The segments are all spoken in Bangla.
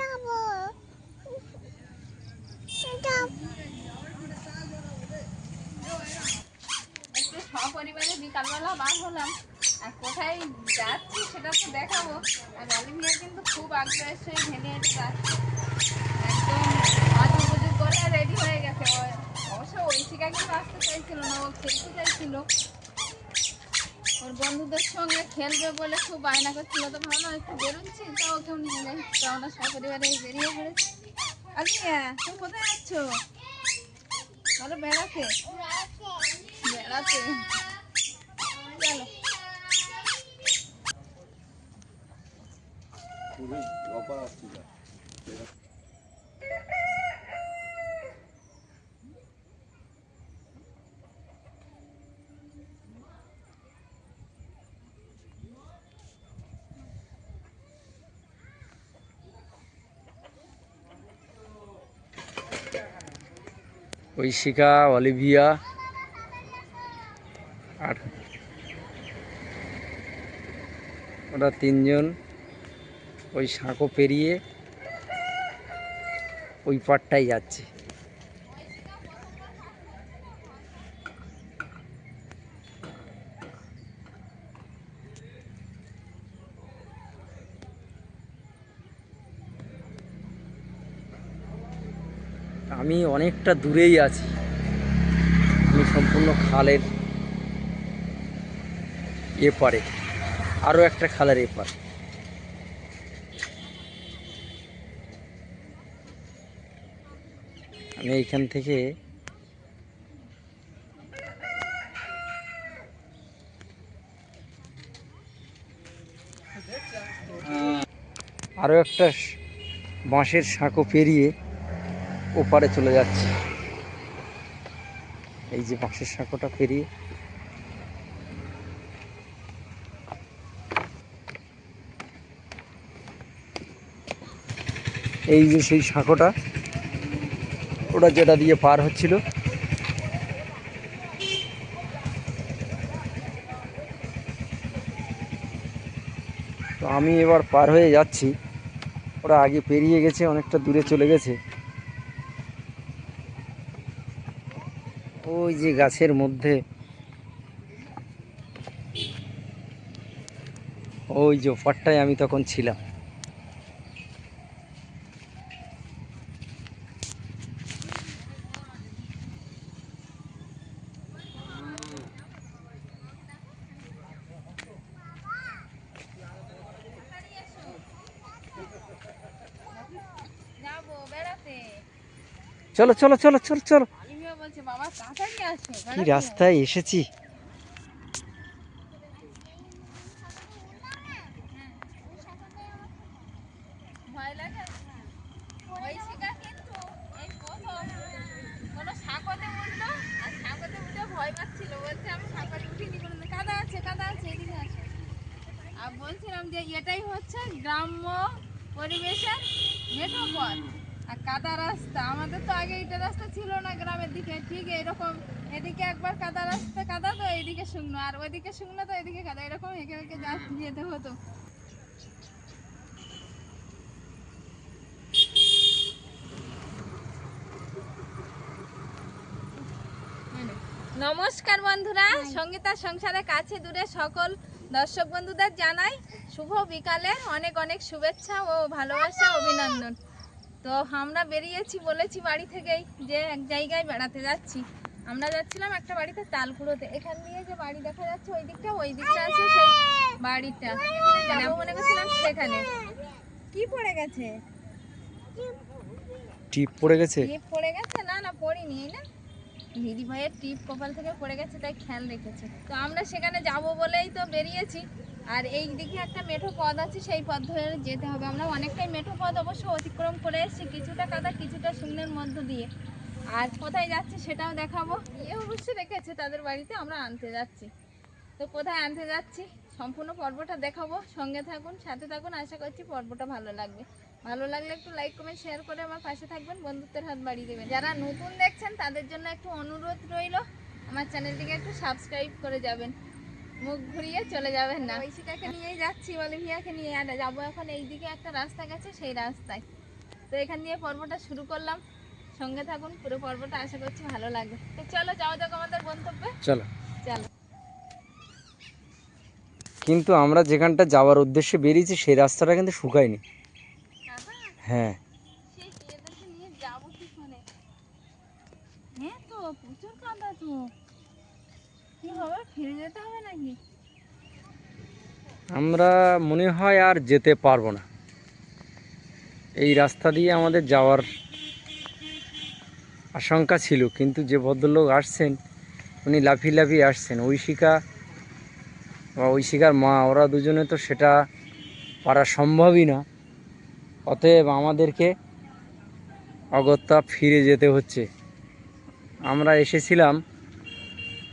যাব। সপরিবারে বিকালবেলা বার হলাম। আর কোথায় যাচ্ছি সেটা তো দেখাবো। আর অলিভিয়া কিন্তু খুব আগ্রহের সহিত হেঁটে হেঁটে যাচ্ছে। একদম আজু করে রেডি হয়ে গেছে। অবশ্য ঐশিকা কিন্তু আসতে চাইছিল না, ও খেলতে চাইছিল। ওর বন্ধুদের সঙ্গে খেলবে বলে খুব বায়না করছিল তো ভাবলাম একটু বেরোচ্ছি, তো ওকেও নিয়ে যাই সপরিবারে বেরিয়ে পড়েছি। অলিভিয়া তুমি কোথায় যাচ্ছ? বলো বেড়াতে। বেড়াতে। চলো। ঐশিকা অলিভিয়া আর ওরা তিনজন। ওই সাঁকো পেরিয়ে ওই পাটটাই যাচ্ছে। আমি অনেকটা দূরেই আছি। আমি সম্পূর্ণ খালের এপারে, আরও একটা খালের এপার। আমি এইখান থেকে আরও একটা বাঁশের সাঁকো পেরিয়ে ওপারে চলে যাচ্ছে। এই যে বাঁশের সাঁকোটা পেরিয়ে। এই যে সেই সাঁকোটা, ওটা যেটা দিয়ে পার হচ্ছিল। তো আমি এবার পার হয়ে যাচ্ছি। ওরা আগে পেরিয়ে গেছে, অনেকটা দূরে চলে গেছে। ওই যে গাছের মধ্যে। ওই যে পাটটায় আমি তখন ছিলাম। চলো চলো চলো চলো চলো অলিভিয়া বলছে বাবা তাড়াতাড়ি আসো কি রাস্তায় এসেছি? বলছিলাম যে এটাই হচ্ছে গ্রাম্য পরিবেশের মেঠো পথ। আর কাদা রাস্তা আমাদের তো আগে এটা রাস্তা ছিল না গ্রামের দিকে ঠিক এরকম। এদিকে একবার কাদা রাস্তা কাদা তো এদিকে শুকনো আর ওইদিকে শুকনো তো এদিকে কাদা এরকম হেঁকে হেঁকে যেতে হতো। নমস্কার বন্ধুরা সঙ্গীতা সংসারে কাছে দূরে সকল দর্শক বন্ধুদের জানাই শুভ বিকালে। অনেক অনেক শুভেচ্ছা ও ভালোবাসা অভিনন্দন। তো আমরা বেরিয়েছি বলেছি বাড়ি থেকেই যে এক জায়গায় বেড়াতে যাচ্ছি। আমরা যাচ্ছিলাম একটা বাড়িতে তালকুড়োতে এখান দিয়ে যে বাড়ি দেখা যাচ্ছে ওই দিকটা ওই দিকটা আছে সেই বাড়িটা। যাব মনে করছিলাম সেখানে। কি পড়ে গেছে? টিপ পড়ে গেছে? টিপ পড়ে গেছে? না না পড়িনি না। দিদি ভাইয়ের টিপ কপাল থেকে পড়ে গেছে তাই খেয়াল রেখেছে। তো আমরা সেখানে যাব বলেই তো বেরিয়েছি। আর এই দিকে একটা মেঠো পথ আছে, সেই পথ ধরে যেতে হবে। আমরা অনেকটাই মেঠো পথ অবশ্য অতিক্রম করে এসেছি, কিছুটা কাদা, কিছুটা শূন্যের মধ্য দিয়ে। আর কোথায় যাচ্ছে সেটাও দেখাবো। এ অবশ্যই রেখেছে তাদের বাড়িতে, আমরা আনতে যাচ্ছি। তো কোথায় আনতে যাচ্ছি? সম্পূর্ণ পর্বটা দেখাবো। সঙ্গে থাকুন, সাথে থাকুন, আশা করছি পর্বটা ভালো লাগবে। ভালো লাগলে একটু লাইক কমেন্ট শেয়ার করে আমার পাশে থাকবেন, বন্ধুত্বের হাত বাড়িয়ে দেবেন। যারা নতুন দেখছেন, তাদের জন্য একটু অনুরোধ রইল, আমার চ্যানেলটিকে একটু সাবস্ক্রাইব করে যাবেন। মুখ ঘুরিয়ে চলে যাবেন না। ঐশিকাকে নিয়েই যাচ্ছি অলিভিয়াকে নিয়ে আর যাব এখন এইদিকে একটা রাস্তা গেছে সেই রাস্তায়। তো এখান দিয়ে পর্বটা শুরু করলাম। সঙ্গে থাকুন পুরো পর্বটা আশা করছি ভালো লাগবে। তো চলো যাওয়া যাক আমাদের গন্তব্যে। চলো। চলো। কিন্তু আমরা যেখানটা যাওয়ার উদ্দেশ্যে বেরিয়েছি সেই রাস্তাটা কিন্তু শুকায়নি। হ্যাঁ। নিয়ে যাব কি করে? হ্যাঁ তো প্রচুর কাদা তো কি হবে ফিরে যেতে হবে নাকি আমরা মনে হয় আর যেতে পারব না। এই রাস্তা দিয়ে আমাদের যাওয়ার আশঙ্কা ছিল, কিন্তু যে ভদ্রলোক আসছেন, উনি লাফিয়ে লাফিয়ে আসছেন। ঐশিকা বা ঐশিকার মা, ওরা দুজনে তো সেটা পারা সম্ভবই না। অতএব আমাদেরকে অগত্যা ফিরে যেতে হচ্ছে। আমরা এসেছিলাম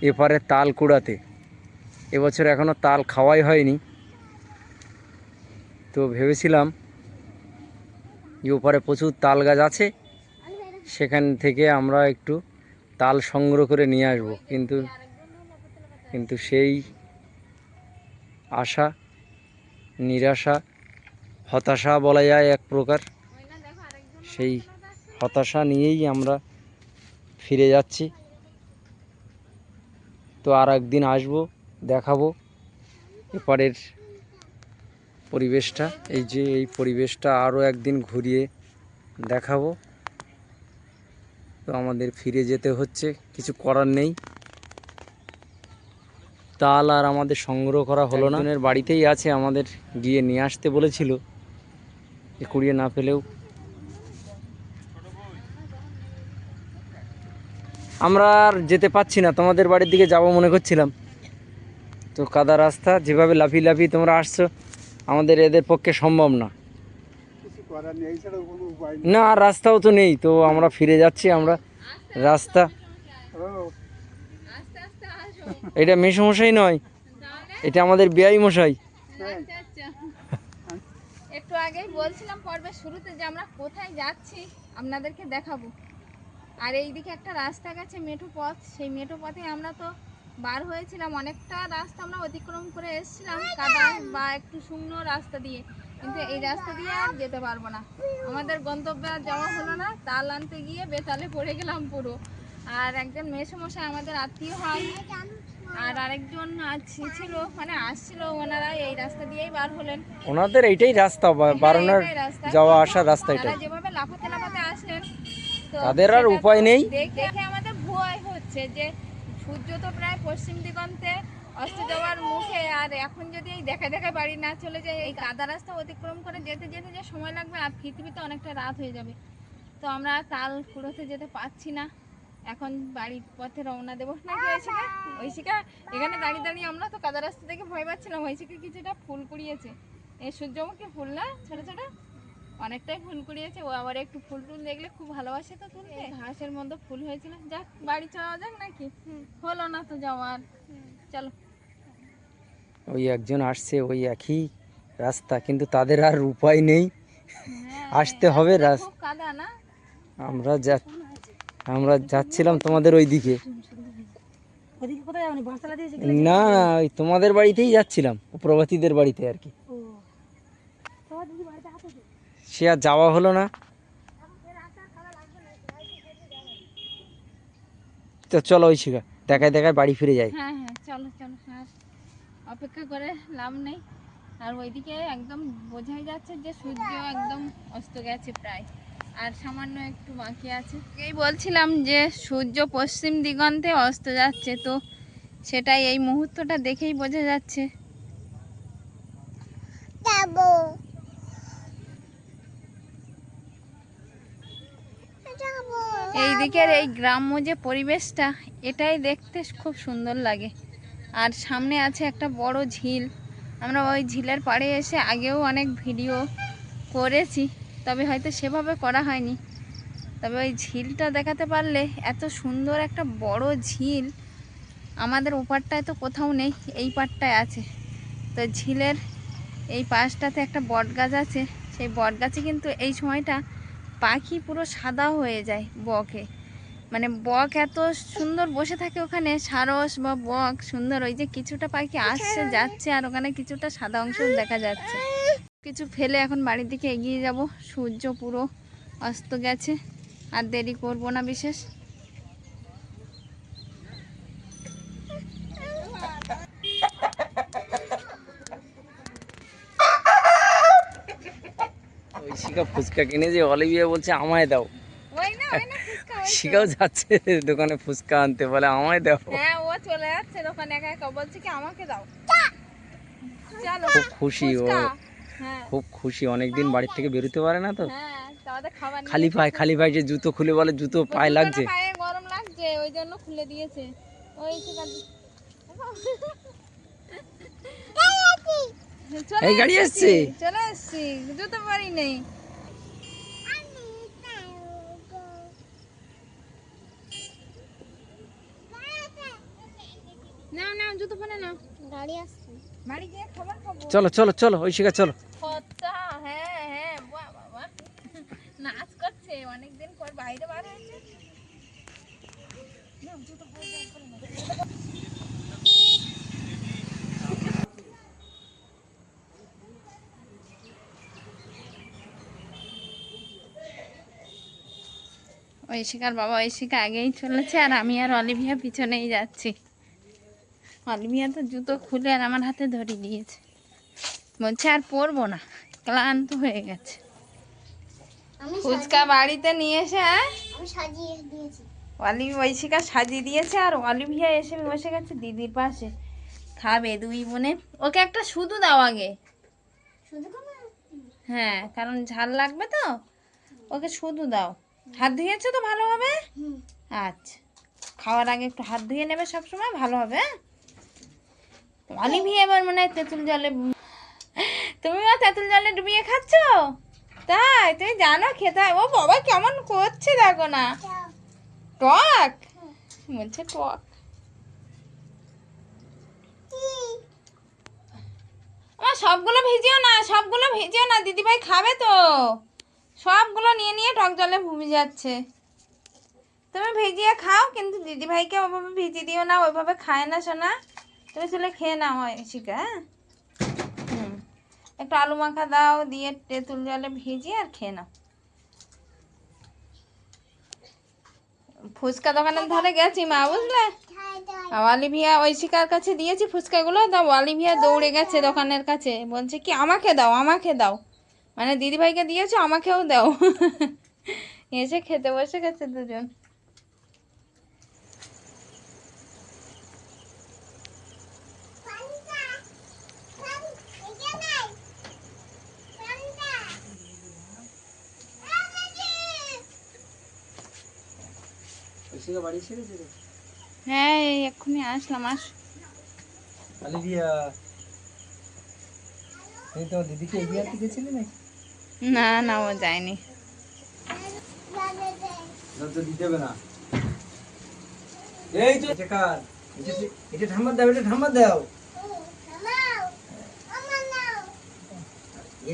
এপারে তাল কুড়াতে। এবছর এখনও তাল খাওয়াই হয়নি। তো ভেবেছিলাম যে ওপারে প্রচুর তাল গাছ আছে, সেখান থেকে আমরা একটু তাল সংগ্রহ করে নিয়ে আসব। কিন্তু কিন্তু সেই আশা, নিরাশা, হতাশা বলা যায় এক প্রকার। সেই হতাশা নিয়েই আমরা ফিরে যাচ্ছি। তো আর একদিন আসব, দেখাবো। এপারের পরিবেশটা, এই যে এই পরিবেশটা আরও একদিন ঘুরিয়ে দেখাবো। তো আমাদের ফিরে যেতে হচ্ছে, কিছু করার নেই। তাল আর আমাদের সংগ্রহ করা হলো না। বাড়িতেই আছে আমাদের, গিয়ে নিয়ে আসতে বলেছিল। কুড়িয়ে না পেলেও আমরা আর যেতে পাচ্ছি না, তোমাদের বাড়ির দিকে যাব মনে করছিলাম। তো কাদা রাস্তা, যেভাবে লাফিয়ে লাফিয়ে তোমরা আসছো, আমাদের এদের পক্ষে সম্ভব না। না রাস্তাও তো নেই, তো আমরা ফিরে যাচ্ছি আমরা। রাস্তা। এটা মেসমশাই নয়, এটা আমাদের বেয়াই মশাই। একটু আগেই বলছিলাম পর্বের শুরুতে যে আমরা কোথায় যাচ্ছি, আপনাদেরকে দেখাবো। আর এইদিকে একটা রাস্তা গেছে মেঠো পথ। সেই মেঠো পথে আমরা তো বার হয়েছিলাম। অনেকটা রাস্তা আমরা অতিক্রম করে এসেছিলাম কাদা বা একটু শুকনো রাস্তা দিয়ে। কিন্তু এই রাস্তা দিয়ে আর যেতে পারব না। আমাদের গন্তব্যে আর যাওয়া হলো না। তাল আনতে গিয়ে বেতালে পড়ে গেলাম পুরো। আর একজন মেসমশাই আমাদের আত্মীয় হয় আর আরেকজন ছিল মানে আসছিল। ওনারা এই রাস্তা দিয়েই বার হলেন। ওনাদের এইটাই রাস্তা বারোনার যাওয়া আসার রাস্তা তারা যেভাবে লাফাতে লাফাতে আসলেন তাদের আর উপায় নেই। দেখে আমাদের ভয় হচ্ছে যে সূর্য তো প্রায় পশ্চিম দিগন্তে অস্ত যাওয়ার মুখে আর এখন যদি এই দেখা দেখা বাড়ি না চলে যায় এই কাদা রাস্তা অতিক্রম করে যেতে যেতে যে সময় লাগবে আর পৃথিবীতে অনেকটা রাত হয়ে যাবে। তো আমরা তাল কুড়োতে যেতে পারছি না। এখন বাড়ির পথে রওনা দেবো। নাকি ঐশিকা? ঐশিকা এখানে দাঁড়িয়ে দাঁড়িয়ে আমরা তো কাদা রাস্তা থেকে ভয় পাচ্ছিলাম। ঐশিকা কিছুটা ফুল কুড়িয়েছে। এই সূর্যমুখী ফুল না? ছোট ছোট? অনেকটাই ফুল কুড়িয়েছে ও আবার একটু ফুল টুল দেখলে খুব ভালোবাসে তো তুলতে। ঘাসের মধ্যে ফুল হয়েছিল। যাক বাড়ি যাওয়া যাক নাকি? হলো না তো যাওয়ার চলো। ওই একজন আসছে ওই একই রাস্তা কিন্তু তাদের আর উপায় নেই। হ্যাঁ, আসতে হবে রাস্তাটা কাদা না? আমরা যা আমরা যাচ্ছিলাম তোমাদের ওই দিকে না না ওই তোমাদের বাড়িতেই যাচ্ছিলাম প্রভাতীদের বাড়িতে আর কি ও তোমার দিদি বাড়িতে হাতে দে। সে আর যাওয়া হলো না। তো চলো ওই শিখা দেখায় দেখায় বাড়ি ফিরে যাই। হ্যাঁ হ্যাঁ চলো চলো আর অপেক্ষা করে লাভ নেই। আর ওইদিকে একদম বোঝাই যাচ্ছে যে সূর্য একদম অস্ত গেছে প্রায়। আর সামান্য একটু বাকি আছে। এই বলছিলাম যে সূর্য পশ্চিম দিগন্তে অস্ত যাচ্ছে তো সেটাই এই মুহূর্তটা দেখেই বোঝা যাচ্ছে। এই দিকের এই গ্রাম্য যে পরিবেশটা এটাই দেখতে খুব সুন্দর লাগে। আর সামনে আছে একটা বড় ঝিল। আমরা ওই ঝিলের পাড়ে এসে আগেও অনেক ভিডিও করেছি তবে হয়তো সেভাবে করা হয়নি। তবে ওই ঝিলটা দেখাতে পারলে এত সুন্দর একটা বড় ঝিল আমাদের ওপারটায় তো কোথাও নেই এই পাড়টায় আছে। তো ঝিলের এই পাশটাতে একটা বট গাছ আছে। সেই বট গাছে কিন্তু এই সময়টা পাখি পুরো সাদা হয়ে যায় বকে। মানে বক এত সুন্দর বসে থাকে ওখানে সারস বা বক সুন্দর ওই যে কিছুটা পাখি আসছে যাচ্ছে আর ওখানে কিছুটা সাদা অংশ দেখা যাচ্ছে। কিছু ফেলে এখন বাড়ির দিকে এগিয়ে যাব সূর্য পুরো অস্ত গেছে আর দেরি করব না বিশেষ। ওই ফুচকা কিনেছে অলিভিয়া বলছে আমায় দাও। শিকাও যাচ্ছে দোকানে ফুচকা আনতে বলে আমায় দাও। হ্যাঁ ও চলে যাচ্ছে দোকানে একা একা বলছে কি আমাকে দাও। চলো খুব খুশি ও। হ্যাঁ। খুব খুশি অনেকদিন বাড়ির থেকে বেরোতে পারে না তো। হ্যাঁ তাহলে খাবার নিয়ে খালি পায়ে খালি পায়ে যে জুতো খুলে বলে জুতো পায়ে লাগছে। গরম লাগছে ওই জন্য খুলে দিয়েছে। ওই চলে এই গাড়ি এসছে। চলে এসছি জুতো পারি নেই নাও নাও জুতো পরে নাও গাড়ি আসছে বাড়ি গিয়ে খাবার খাব চলো চলো চলো ওই শিকা চলো হ্যাঁ হ্যাঁ বাবা নাচ করছে অনেকদিন পর বাইরে বার হয়েছে। ঐশিকার বাবা ঐশিকা আগেই চলেছে আর আমি আর অলিভিয়া পিছনেই যাচ্ছি। অলিভিয়া তো জুতো খুলে আর আমার হাতে ধরিয়ে দিয়েছে বলছে আর পরবো না ক্লান্ত হয়ে গেছে। ফুচকা বাড়িতে নিয়ে এসে হ্যাঁ? সাজিয়ে দিয়েছি। অলিভ ঐশিকা সাজিয়ে দিয়েছে আর অলিভিয়া এসে বসে গেছে দিদির পাশে। খাবে দুই বোনে। ওকে একটা শুধু দাও আগে। হ্যাঁ কারণ ঝাল লাগবে তো। ওকে শুধু দাও। হাত ধুয়েছো তো ভালো হবে আচ্ছা। খাওয়ার আগে একটু হাত ধুয়ে নেবে সবসময় ভালো হবে হ্যাঁ? এবার মনে হয় তেঁতুল জলে তেঁতুল জলে ডুবিয়ে খাচ্ছ? তাই, তুমি জানো খেতে ও বাবা, কেমন করছে দেখো না। টক? বলছে, টক? আমার সবগুলো ভিজিও না, সবগুলো ভিজিও না, দিদিভাই খাবে তো। সবগুলো নিয়ে নিয়ে টক জলে ভুমি যাচ্ছে। তুমি ভিজিয়ে খাও, কিন্তু দিদিভাইকে ওইভাবে ভিজিয়ে দিও না, ওইভাবে খায় না শোনা তুমি চলে খেয়ে নাও শিকা হ্যাঁ? হুম। একটু আলু মাখা দাও, দিয়ে তেঁতুল জলে ভিজিয়ে আর খেয়ে নাও। ফুচকা দোকানের ধারে গেছি মা, বুঝলে? আর অলিভিয়া ঐশিকার কাছে দিয়েছি ফুচকাগুলো দাও অলিভিয়া দৌড়ে গেছে দোকানের কাছে। বলছে কি, আমাকে দাও আমাকে দাও। মানে দিদিভাইকে দিয়েছ, আমাকেও দাও। এসে খেতে বসে গেছে দুজন। ওই বাড়ি এসে গেছে হ্যাঁ এই এক্ষুনি আসলাম আস। অলিভিয়া তুমি তোমার দিদিকে এগিয়ে আনতে গেছিলে নাকি? না না ও যায়নি। তো দিতে হবে না। এই তো এটা কার? এটা এটা ঠাম্মা দাও এটা ঠাম্মা দাও।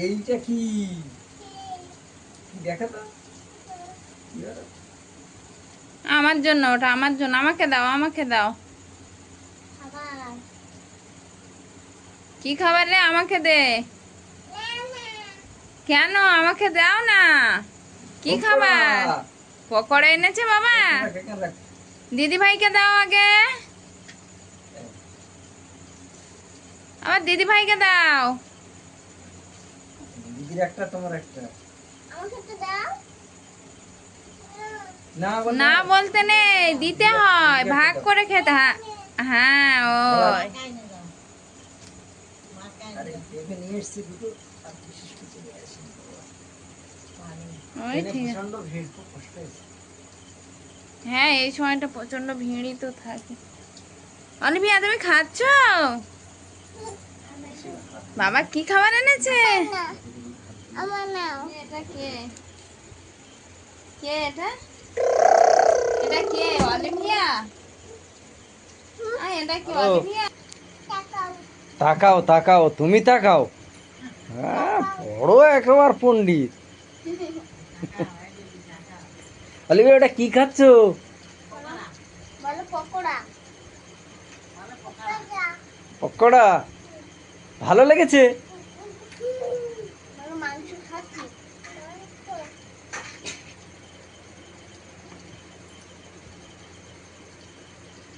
এইটা কি? কি দেখা তো আমার জন্য ওটা আমার জন্য। আমাকে দাও আমাকে দাও। কি খাবার রে? আমাকে দে। কেন? আমাকে দাও না। কি খাবার? পকোড়া এনেছে বাবা। দিদি ভাইকে দাও আগে। আমার দিদি ভাইকে দাও। দিদির একটা তোমার একটা আমাকে তো দাও না বলতে নেই দিতে হয় ভাগ করে খেতে হ্যাঁ। ওই। হ্যাঁ এই সময়টা প্রচণ্ড ভিড়ই তো থাকে। অলিভিয়া তুমি খাচ্ছ? বাবা কি খাবার এনেছে? আমার নাও। এটা কে? কে এটা? এটা কে? অলিভিয়া? আয় এটা কি? অলিভিয়া? তাকাও। তাকাও তুমি তাকাও। হ্যাঁ বড় একবার পণ্ডিত। অলিভিয়া ওটা কি খাচ্ছ? পকোড়া? ভালো লেগেছে বলো মাংস খাচ্ছি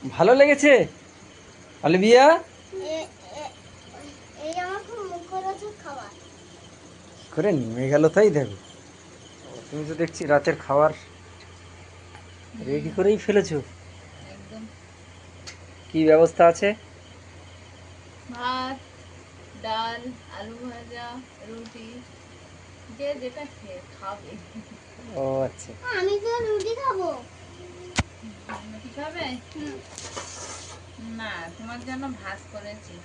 ভালো লেগেছে? খাবার। করে নেমে গেল তাই দেখো। তুমি তো দেখছি রাতের খাবার রেডি করেই ফেলেছো। একদম। কি ব্যবস্থা আছে? ভাত ডাল আলু ভাজা রুটি যে যেটা খাবে। ও আচ্ছা। আমি তো রুটি খাব। খাবে না তোমার জন্য ভাত করেছি।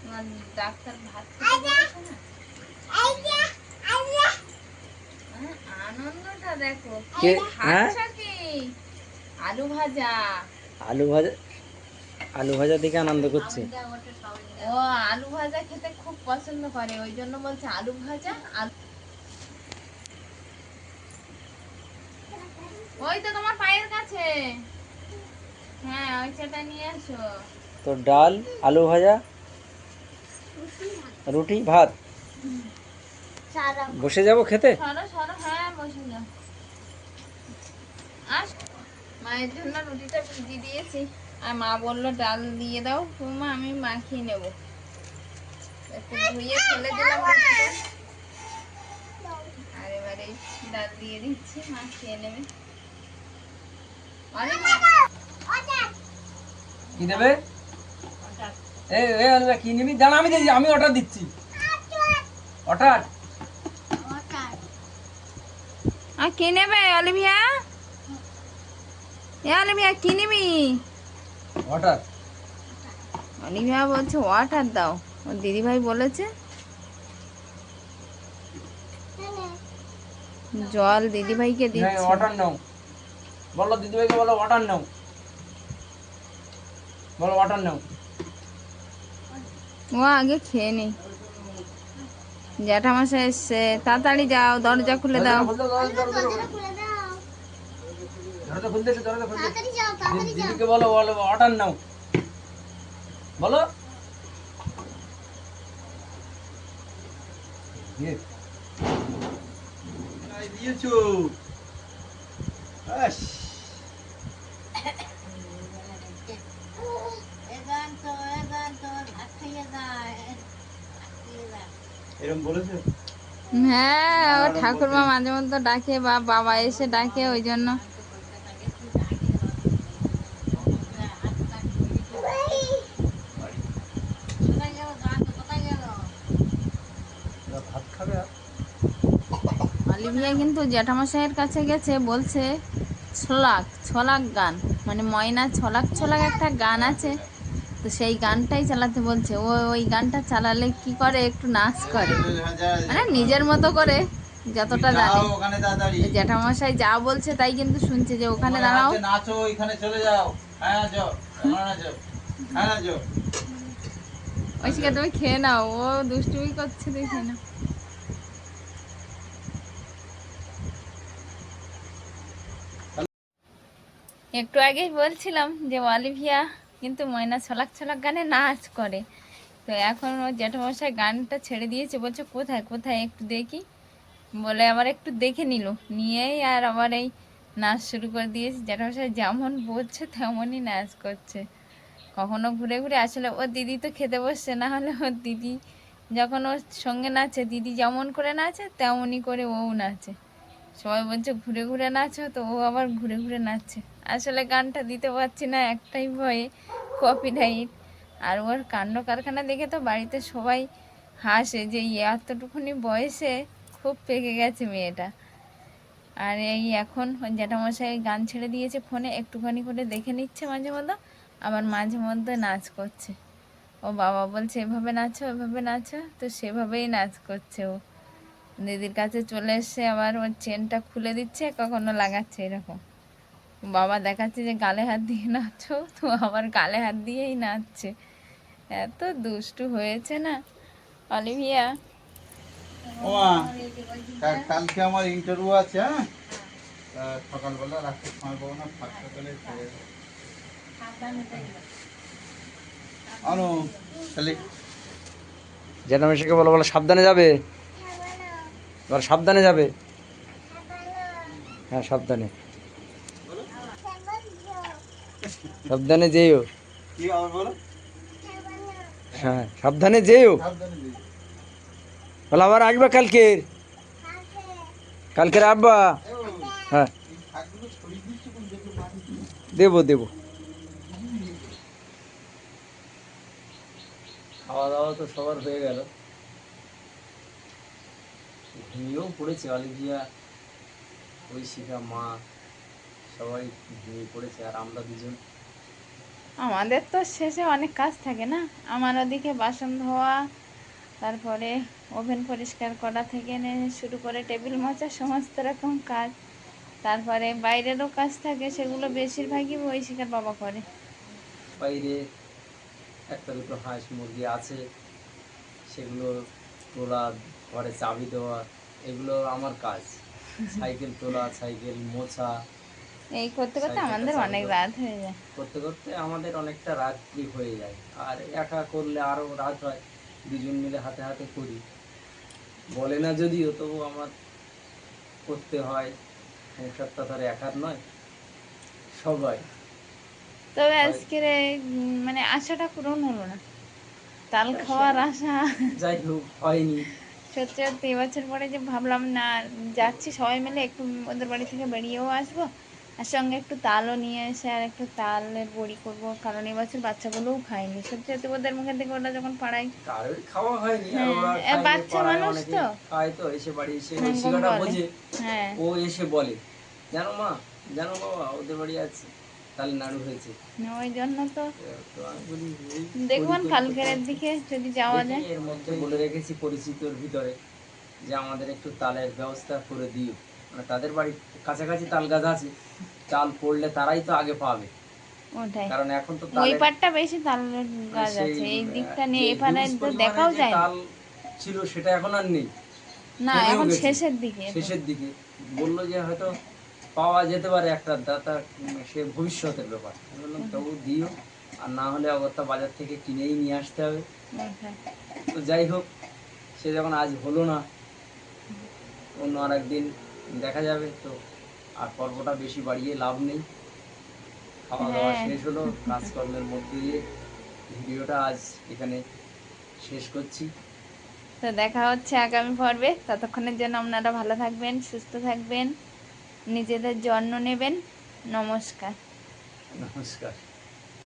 তোমার ডাক্তার ভাত না? আনন্দটা দেখো। হ্যাঁ? কি আলু ভাজা। আলু ভাজা? আলু ভাজা দেখে আনন্দ করছে। ও আলু ভাজা খেতে খুব পছন্দ করে ওই জন্য বলছে আলু ভাজা আলু ওই তো তোমার পায়ের কাছে। হ্যাঁ ওই সেটা নিয়ে আসো। তো ডাল আলু ভাজা রুটি ভাত। বসে যাব খেতে? হ্যাঁ মায়ের জন্য রুটিটা ভিজিয়ে দিয়েছি। আর মা বলল ডাল দিয়ে দাও মা আমি মাখিয়ে নেব। একটু ধুয়ে ফেলে দিলাম আর এবারে ডাল দিয়ে দিচ্ছি মা খেয়ে নেবে। অনেক কি দেবে এই কি নিবি? জানা আমি দিচ্ছি আমি অর্ডার দিচ্ছি। অর্ডার আর কি নেবে অলিভিয়া? এ অলিভিয়া কি নিবি? অর্ডার অলিভিয়া বলছে ওয়াটার দাও। ওর দিদিভাই বলেছে। জল দিদিভাইকে দিচ্ছি। অর্ডার নাও। বলো দিদিভাইকে বলো অর্ডার নাও। বলো অর্ডার নাও। ও আগে খেয়ে নি জ্যাঠামশাই এসছে। তাড়াতাড়ি যাও দরজা খুলে দাও। দরজা খুলতে খুলতে দিদিকে বলো বলো অর্ডার নাও। বলো। ইয়ে, দিয়েছ। আস। হ্যাঁ ও ঠাকুরমা মাঝে মধ্যে ডাকে বা বাবা এসে ডাকে ওই জন্য। অলিভিয়া কিন্তু জ্যাঠামশাইয়ের কাছে গেছে বলছে ছলাক ছলাক গান। মানে ময়না ছলাক ছলাক একটা গান আছে। তো সেই গানটাই চালাতে বলছে। ও ওই গানটা চালালে কি করে? একটু নাচ করে। মানে নিজের মতো করে যতটা জানে। জ্যাঠামশাই যা বলছে তাই কিন্তু শুনছে যে ওখানে দাঁড়াও। নাচো এখানে চলে যাও। হ্যাঁ হ্যাঁ হ্যাঁ তুমি খেয়ে নাও। ও দুষ্টুমি করছে দেখে না। একটু আগেই বলছিলাম যে অলিভিয়া কিন্তু ময়না ছলাক ছলাক গানে নাচ করে। তো এখন ও জ্যাঠামশাই গানটা ছেড়ে দিয়েছে, বলছে, কোথায় কোথায় একটু দেখি? বলে, আবার একটু দেখে নিল। নিয়েই আর আবার এই নাচ শুরু করে দিয়েছে। জ্যাঠামশাই যেমন বলছে, তেমনই নাচ করছে। কখনো ঘুরে ঘুরে আসলে ওর দিদি তো খেতে বসছে, না হলে ওর দিদি যখন ওর সঙ্গে নাচে, দিদি যেমন করে নাচে, তেমনই করে ও নাচে। সবাই বলছে, ঘুরে ঘুরে নাচো। তো ও আবার ঘুরে ঘুরে নাচছে। আসলে গানটা দিতে পারছি না, একটাই ভয়ে কপিরাইট আর ওর কাণ্ড কারখানা দেখে তো বাড়িতে সবাই হাসে যে এতটুকুনি বয়সে খুব পেকে গেছে মেয়েটা। আর এই এখন জ্যাঠামশাই গান ছেড়ে দিয়েছে ফোনে, একটুখানি করে দেখে নিচ্ছে মাঝে মধ্যে, আবার মাঝে মধ্যে নাচ করছে। ও বাবা বলছে, এভাবে নাচো এভাবে নাচো। তো সেভাবেই নাচ করছে ও। দিদির কাছে চলে এসছে আবার ওর চেনটা খুলে দিচ্ছে, কখনো লাগাচ্ছে এরকম। বাবা দেখাচ্ছে যে গালে হাত দিয়ে নাচো তো আবার গালে হাত দিয়েই নাচছে। এত দুষ্টু হয়েছে না অলিভিয়া? কালকে আমার ইন্টারভিউ আছে হ্যাঁ? সকালবেলা রাখতে সময় পাবো না ফাঁক সকালে চলে আনো তাহলে জ্যাঠামশাইকে বলো বলো সাবধানে যাবে? বলো সাবধানে যাবে? হ্যাঁ সাবধানে। সাবধানে যেও। কি আবার বলো? হ্যাঁ সাবধানে যেও। সাবধানে দিই বলে আবার আসবা কালকের কালকের আব্বা? হ্যাঁ। এই শাকগুলো ছড়িয়ে দিচ্ছি কোন দেখে মাটি দেবো দেবো। খাওয়া দাওয়া তো সবার হয়ে গেল। ঘুমিয়েও পড়েছে অলিভিয়া ঐশিকা মা। সবাই ঘুমিয়ে পড়েছে আর আমরা দুজন। আমাদের তো শেষে অনেক কাজ থাকে না? আমার ওদিকে বাসন ধোয়া তারপরে ওভেন পরিষ্কার করা থেকে শুরু করে টেবিল মোছা সমস্ত রকম কাজ। তারপরে বাইরেরও কাজ থাকে সেগুলো বেশিরভাগই ঐশিকার বাবা করে। বাইরে একটা দুটো হাঁস মুরগি আছে সেগুলো তোলা ঘরে চাবি দেওয়া এগুলো আমার কাজ। সাইকেল তোলা সাইকেল মোছা এই করতে করতে আমাদের অনেক রাত হয়ে যায়। করতে করতে আমাদের অনেকটা রাত্রি হয়ে যায়। আর একা করলে আরও রাত হয় দুজন মিলে হাতে হাতে করি। বলে না যদিও তবু আমার করতে হয়। সংসারটা তার একার নয় সবাই। তবে আজকের মানে আশাটা পূরণ হলো না। তাল খাওয়ার আশা। যাই হোক হয়নি। সত্যি সত্যি এবছর পরে যে ভাবলাম না যাচ্ছি সবাই মিলে একটু ওদের বাড়ি থেকে বেরিয়েও আসব। আর সঙ্গে একটু তালও নিয়ে এসে আর একটু তালের বড়ি করব কারণ এবছর বাচ্চাগুলোও খায়নি। সত্যি সত্যি ওদের মুখের থেকে ওরা যখন পাড়ায় খাওয়া হয়নি হ্যাঁ, বাচ্চা মানুষ তো। খায় তো এসে বাড়ি এসে হ্যাঁ, ওই শিকাটা বোঝে। হ্যাঁ। ও এসে বলে জানো মা জানো বাবা ওদের বাড়ি আছে তাহলে নাড়ু হয়েছে। ওই জন্য তো তো আমি বলি এই দেখবেন কালকের দিকে যদি যাওয়া যায়। এর মধ্যে বলে রেখেছি পরিচিতর ভিতরে যে আমাদের একটু তালের ব্যবস্থা করে দিও। মানে তাদের বাড়ি কাছাকাছি তাল গাছ আছে চাল পড়লে তারাই তো আগে পাবে। ওটাই। কারণ এখন তো ওই পাটটা বেশি তাল গাছ আছে এই দিকটা নিয়ে huge তো দেখাও যায় তাল ছিল সেটা এখন আর নেই। না এখন শেষের দিকে শেষের দিকে। বলল যে হয়তো পাওয়া যেতে পারে একটা দাতা সে ভবিষ্যতের ব্যাপার। বললাম তবু দিও আর না হলে অগত্যা বাজার থেকে কিনেই নিয়ে আসতে হবে। তো যাই হোক সে যখন আজ হলো না অন্য আর একদিন দেখা যাবে তো আর পর্বটা বেশি বাড়িয়ে লাভ নেই। খাওয়া দাওয়া হ্যাঁ। শেষ হলো কাজকর্মের মধ্যে দিয়ে ভিডিওটা আজ এখানে শেষ করছি। তো দেখা হচ্ছে আগামী পর্বে। ততক্ষণের জন্য আপনারা ভালো থাকবেন সুস্থ থাকবেন নিজেদের যত্ন নেবেন। নমস্কার। নমস্কার।